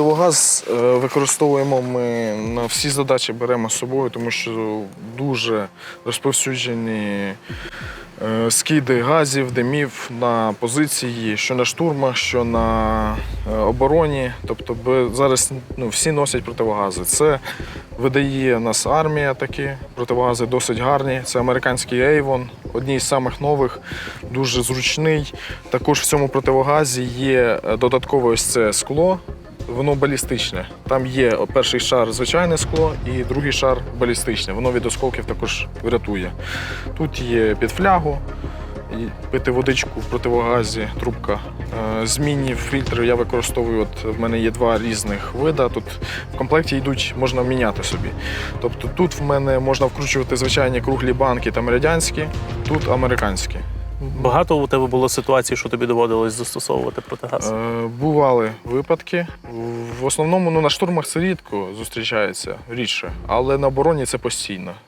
Противогаз е, використовуємо ми на всі задачі беремо з собою, тому що дуже розповсюджені е, скиди газів, димів на позиції, що на штурмах, що на е, обороні. Тобто зараз ну, всі носять противогази. Це видає нас армія такі. Противогази досить гарні. Це американський Avon, одні з самих нових, дуже зручний. Також в цьому противогазі є додаткове ось це скло. Воно балістичне. Там є перший шар звичайне скло і другий шар балістичне. Воно від осколків також врятує. Тут є під флягу, пити водичку в противогазі, трубка. Е, Змінні фільтри я використовую. От в мене є два різних вида. Тут в комплекті йдуть, можна міняти собі. Тобто тут в мене можна вкручувати звичайні круглі банки там радянські, тут американські. Багато у тебе було ситуацій, що тобі доводилось застосовувати протигаз? Е, Бували випадки. В основному ну, на штурмах це рідко зустрічається рідше, але на обороні це постійно.